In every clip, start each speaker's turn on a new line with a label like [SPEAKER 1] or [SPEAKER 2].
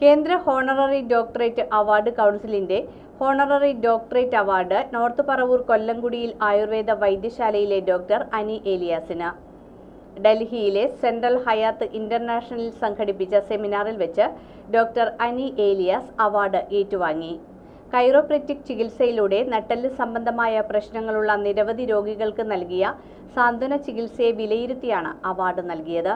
[SPEAKER 1] കേന്ദ്ര honorary doctorate award കൗൺസിലിന്റെ honorary doctorate award north Paravur കൊല്ലംകുടിയിൽ Ayurveda വൈദ്യശാലയിലെ ഡോക്ടർ അനി ഏലിയാസിന്. ഡൽഹിയിലെ സെൻട്രൽ ഹയാത്ത് ഇന്റർനാഷണലിൽ സംഘടിപ്പിച്ച സെമിനാറിൽ വെച്ച് ഡോക്ടർ അനി ഏലിയാസ് അവാർഡ് ഏറ്റുവാങ്ങി. കൈറോപ്രറ്റിക് ചികിത്സയിലൂടെ നട്ടെല്ല് സംബന്ധമായ പ്രശ്നങ്ങളുള്ള നിരവധി രോഗികൾക്ക് നൽകിയ സാന്ത്വന ചികിത്സയെ വിലയിരുത്തിയാണ് അവാർഡ് നൽകിയത്.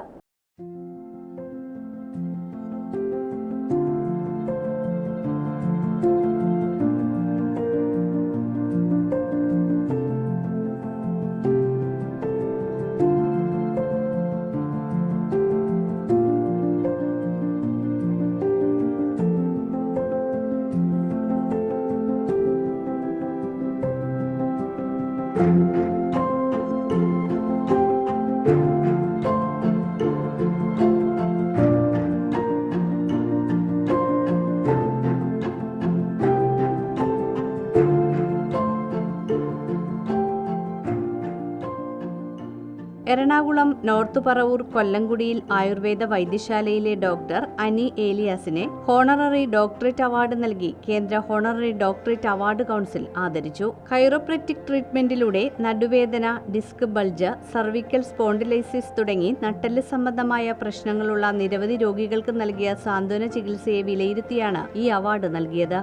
[SPEAKER 1] എറണാകുളം നോർത്ത് പറവൂർ കൊല്ലംകുടിയിൽ ആയുർവേദ വൈദ്യശാലയിലെ ഡോക്ടർ അനി ഏലിയാസിനെ ഹോണററി ഡോക്ടറേറ്റ് അവാർഡ് നൽകി കേന്ദ്ര ഹോണററി ഡോക്ടറേറ്റ് അവാർഡ് കൗൺസിൽ ആദരിച്ചു. കൈറോപ്രറ്റിക് ട്രീറ്റ്മെന്റിലൂടെ നടുവേദന ഡിസ്ക് ബൾജ് സർവിക്കൽ സ്പോണ്ടിലൈസിസ് തുടങ്ങി നട്ടെല്ല് സംബന്ധമായ പ്രശ്നങ്ങളുള്ള നിരവധി രോഗികൾക്ക് നൽകിയ സാന്ത്വന ചികിത്സയെ വിലയിരുത്തിയാണ് ഈ അവാർഡ് നൽകിയത്.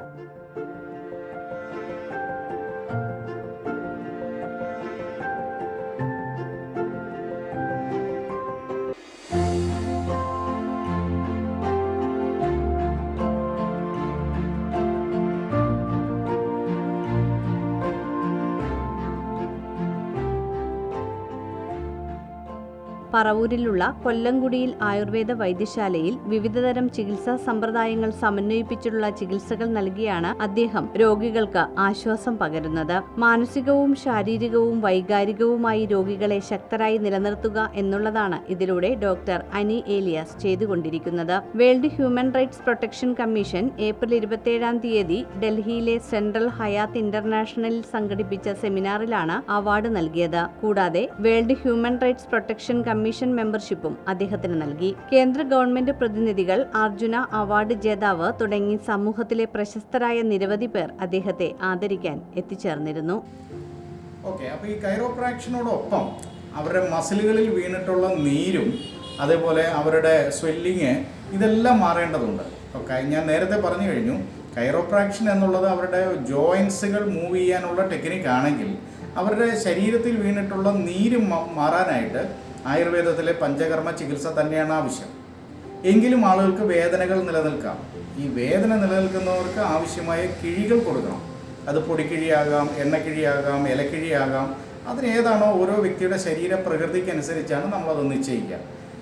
[SPEAKER 1] പറവൂരിലുള്ള കൊല്ലംകുടിയിൽ ആയുർവേദ വൈദ്യശാലയിൽ വിവിധതരം ചികിത്സാ സമ്പ്രദായങ്ങൾ സമന്വയിപ്പിച്ചിട്ടുള്ള ചികിത്സകൾ നൽകിയാണ് അദ്ദേഹം രോഗികൾക്ക് ആശ്വാസം പകരുന്നത്. മാനസികവും ശാരീരികവും വൈകാരികവുമായി രോഗികളെ ശക്തരായി നിലനിർത്തുക എന്നുള്ളതാണ് ഇതിലൂടെ ഡോക്ടർ അനി ഏലിയാസ് ചെയ്തുകൊണ്ടിരിക്കുന്നത്. World human rights protection commission April ഇരുപത്തിയേഴാം തീയതി ഡൽഹിയിലെ സെൻട്രൽ ഹയാത്ത് ഇന്റർനാഷണലിൽ സംഘടിപ്പിച്ച സെമിനാറിലാണ് അവാർഡ് നൽകിയത്. കൂടാതെ world human rights protection commission മെമ്പർഷിപ്പും അദ്ദേഹത്തിന് നൽകി. കേന്ദ്ര ഗവൺമെന്റ് പ്രതിനിധികൾ അർജുന അവാർഡ് ജേതാവ് തുടങ്ങി സമൂഹത്തിലെ പ്രശസ്തരായ നിരവധി പേർ അദ്ദേഹത്തെ ആദരിക്കാൻ എത്തിച്ചേർന്നിരുന്നു.
[SPEAKER 2] അപ്പോൾ ഈ അവരുടെ മസിലുകളിൽ വീണിട്ടുള്ള നീരും അതേപോലെ അവരുടെ സ്വെല്ലിങ് ഇതെല്ലാം മാറേണ്ടതുണ്ട്. ഓക്കെ ഞാൻ നേരത്തെ പറഞ്ഞു കഴിഞ്ഞു കൈറോപ്രാക്ഷൻ എന്നുള്ളത് അവരുടെ ജോയിൻസുകൾ മൂവ് ചെയ്യാനുള്ള ടെക്നിക്ക് ആണെങ്കിൽ അവരുടെ ശരീരത്തിൽ വീണിട്ടുള്ള നീര് മാറാനായിട്ട് ആയുർവേദത്തിലെ പഞ്ചകർമ്മ ചികിത്സ തന്നെയാണ് ആവശ്യം. എങ്കിലും ആളുകൾക്ക് വേദനകൾ നിലനിൽക്കാം. ഈ വേദന നിലനിൽക്കുന്നവർക്ക് ആവശ്യമായ കിഴികൾ കൊടുക്കണം. അത് പൊടിക്കിഴിയാകാം എണ്ണക്കിഴിയാകാം ഇലക്കിഴിയാകാം. അതിനേതാണോ ഓരോ വ്യക്തിയുടെ ശരീര പ്രകൃതിക്കനുസരിച്ചാണ് നമ്മളത് നിശ്ചയിക്കുക.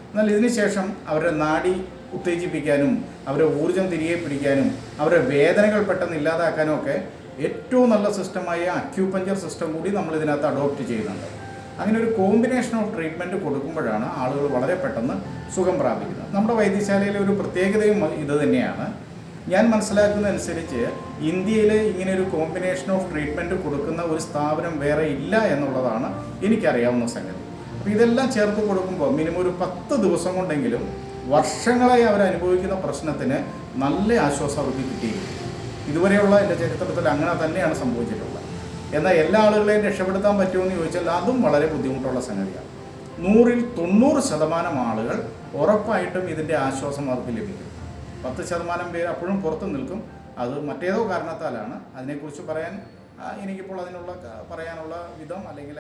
[SPEAKER 2] എന്നാൽ ഇതിനുശേഷം അവരുടെ നാഡി ഉത്തേജിപ്പിക്കാനും അവരുടെ ഊർജം തിരികെ പിടിക്കാനും അവരുടെ വേദനകൾ പെട്ടെന്ന് ഇല്ലാതാക്കാനും ഒക്കെ ഏറ്റവും നല്ല സിസ്റ്റമായ അക്യൂപഞ്ചർ സിസ്റ്റം കൂടി നമ്മൾ ഇതിനകത്ത് അഡോപ്റ്റ് ചെയ്യുന്നുണ്ട്. അങ്ങനെ ഒരു കോമ്പിനേഷൻ ഓഫ് ട്രീറ്റ്മെന്റ് കൊടുക്കുമ്പോഴാണ് ആളുകൾ വളരെ പെട്ടെന്ന് സുഖം പ്രാപിക്കുന്നത്. നമ്മുടെ വൈദ്യശാലയിലെ ഒരു പ്രത്യേകതയും ഇത് തന്നെയാണ്. ഞാൻ മനസ്സിലാക്കുന്നതനുസരിച്ച് ഇന്ത്യയിൽ ഇങ്ങനെ ഒരു കോമ്പിനേഷൻ ഓഫ് ട്രീറ്റ്മെന്റ് കൊടുക്കുന്ന ഒരു സ്ഥാപനം വേറെ ഇല്ല എന്നുള്ളതാണ് എനിക്കറിയാവുന്ന സംഗതി. അപ്പോൾ ഇതെല്ലാം ചേർത്ത് കൊടുക്കുമ്പോൾ മിനിമം ഒരു പത്ത് ദിവസം കൊണ്ടെങ്കിലും വർഷങ്ങളായി അവർ അനുഭവിക്കുന്ന പ്രശ്നത്തിന് നല്ല ആശ്വാസം അവർക്ക് കിട്ടിയിരിക്കും ഇതുവരെയുള്ള എന്റെ ചരിത്രത്തിൽ അങ്ങനെ തന്നെയാണ് സംഭവിച്ചിട്ടുള്ളത്. എന്നാൽ എല്ലാ ആളുകളെയും രക്ഷപ്പെടുത്താൻ പറ്റുമെന്ന് ചോദിച്ചാൽ അതും വളരെ ബുദ്ധിമുട്ടുള്ള സംഗതിയാണ്. നൂറിൽ തൊണ്ണൂറ് ശതമാനം ആളുകൾ ഉറപ്പായിട്ടും ഇതിന്റെ ആശ്വാസം അവർക്ക് ലഭിക്കും. പത്ത് ശതമാനം പേര് അപ്പോഴും പുറത്തു നിൽക്കും. അത് മറ്റേതോ കാരണത്താലാണ്. അതിനെക്കുറിച്ച് പറയാൻ എനിക്കിപ്പോൾ അതിനുള്ള പറയാനുള്ള വിധം അല്ലെങ്കിൽ